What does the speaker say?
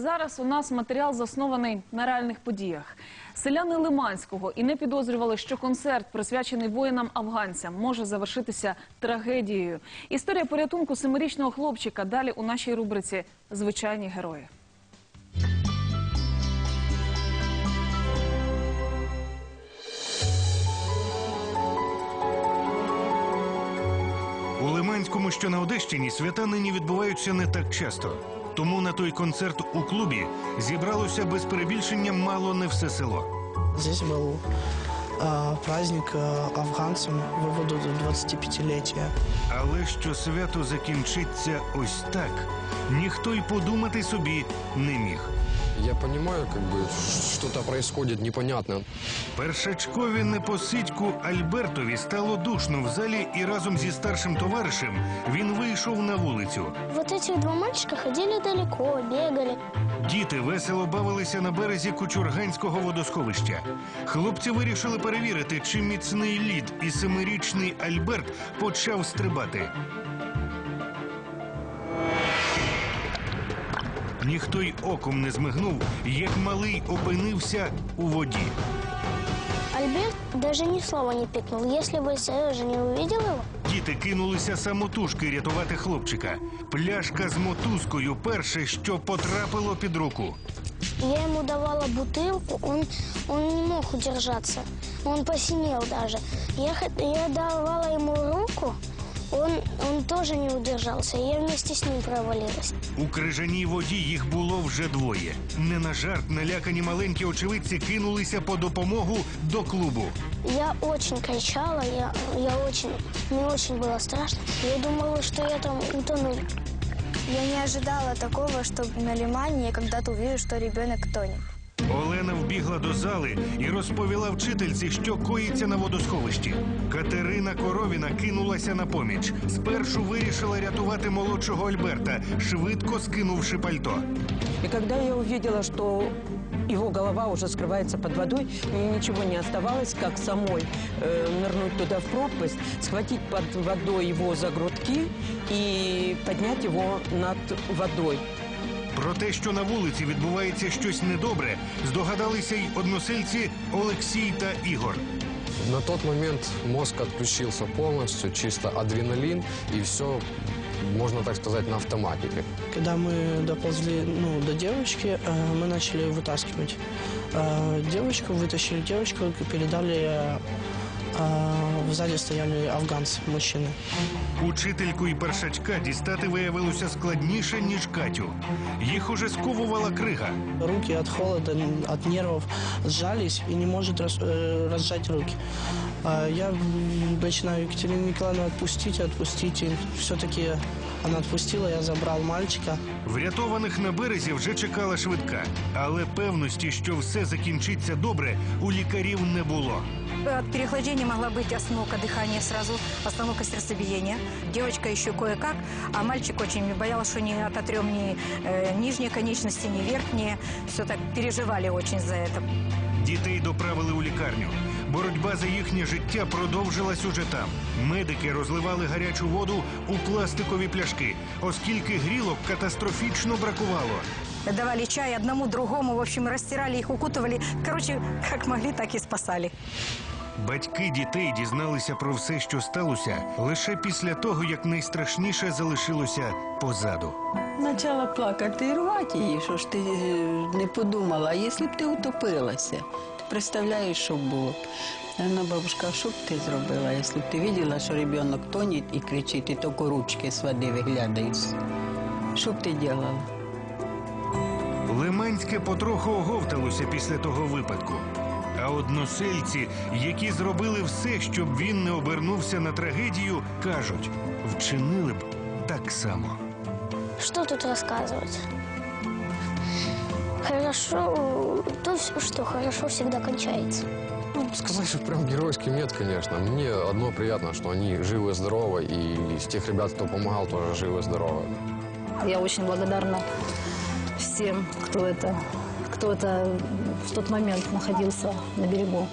Зараз у нас матеріал заснований на реальних подіях. Селяни Лиманського і не підозрювали, що концерт, присвячений воїнам-афганцям, може завершитися трагедією. Історія порятунку семирічного хлопчика далі у нашій рубриці Звичайні герої. У Лиманському, що на Одещині, свята нині відбуваються не так часто. Тому на той концерт у клубі зібралося без перебільшення мало не все село. Здесь был э, праздник э, афганцам выводу до 25-летия. Але що свято закінчиться ось так, ніхто й подумати собі не міг. Я понимаю, как бы что-то происходит непонятно. Першачкові непосидьку Альбертові стало душно в залі, і разом зі старшим товаришем він вийшов на вулицю. Вот эти два мальчика ходили далеко, бегали. Діти весело бавилися на березі Кучурганського водосховища. Хлопці вирішили перевірити, чи міцний лід і семирічний Альберт почав стрибати. Ніхто й оком не змигнув, як малий опинився у воді. Альберт даже ни слова не пикнул. Если бы Сережа не увидел его, Діти кинулися самотужки рятувати хлопчика. Пляшка з мотузкою перше, що потрапило під руку. я ему давала бутылку, он, он не мог удержаться. Он посинел даже. Я, хот- я давала ему руку, он, он тоже не удержался. Я вместе с ним провалилась. У крижаній воді їх було вже двоє. Не на жарт налякані маленькі очевидці кинулися по допомогу до клубу. Я очень кричала, я, я очень, мне очень было страшно. Я думала, что я там утону. Я не ожидала такого, что на Лимане я когда-то увижу, что ребенок тонет. Олена вбігла до зали і розповіла вчительці, що коїться на водосховищі. Катерина Коровіна кинулася на поміч. Спершу вирішила рятувати молодшого Альберта, швидко скинувши пальто. И когда я увидела, что его голова уже скрывается под водой, мне ничего не оставалось, как самой э, нырнуть туда в пропасть, схватить под водой его за грудки и поднять его над водой. Про те, що на вулиці відбувається щось недобре, здогадалися й односельці Олексій та Ігор. На тот момент мозг отключился полностью, чисто адреналин, и все, можно так сказать, на автоматике. Когда мы доползли ну, до девочки, э, мы начали вытаскивать э, девочку, вытащили девочку, передали... э, э, сзади стояли афганцы, мужчины. Учительку і першачка дістати виявилося складніше, ніж Катю. Їх уже сковувала крига. Руки от холода, н- от нервов сжались и не может рас- э, разжать руки. А Я м, начинаю Екатерину Николаевну отпустить, отпустить. И все-таки она отпустила, я забрал мальчика. Врятованих на березі вже чекала швидка, але певності, що все закінчиться добре, у лікарів не було. От переохлаждения могла быть остановка дыхания сразу, остановка сердцебиения. Девочка еще кое-как, а мальчик очень боялся, что не ототрем ни э, нижние конечности, ни верхние. Все так переживали очень за это. Дітей доправили у лікарню. Боротьба за їхнє життя продовжилась уже там. Медики розливали гарячу воду у пластикові пляшки, оскільки грілок катастрофічно бракувало. Давали чай одному, другому, в общем, растирали їх, укутували. Короче, як могли, так і спасали. Батьки дітей дізналися про все, що сталося, лише після того, як найстрашніше залишилося позаду. Почала плакати і рвати її, що ж ти е, не подумала, а якщо б ти утопилася, ти представляєш, що б було. Вона бабушка, що б ти зробила, якщо б ти бачила, що дитина тонет і кричить, і тільки ручки з води виглядають. Що б ти робила? Лиманське потроху оговталося після того випадку. А односельці, які зробили все, щоб він не обернувся на трагедію, кажуть, вчинили б так само. Что тут рассказывать? Хорошо, то, вс- что хорошо всегда кончается. Ну, сказать, что прям геройский нет, конечно. Мне одно приятно, что они живы и здоровы, и из тех ребят, кто помогал, тоже живы и здоровы. Я очень благодарна всем, кто это, кто это в тот момент находился на берегу.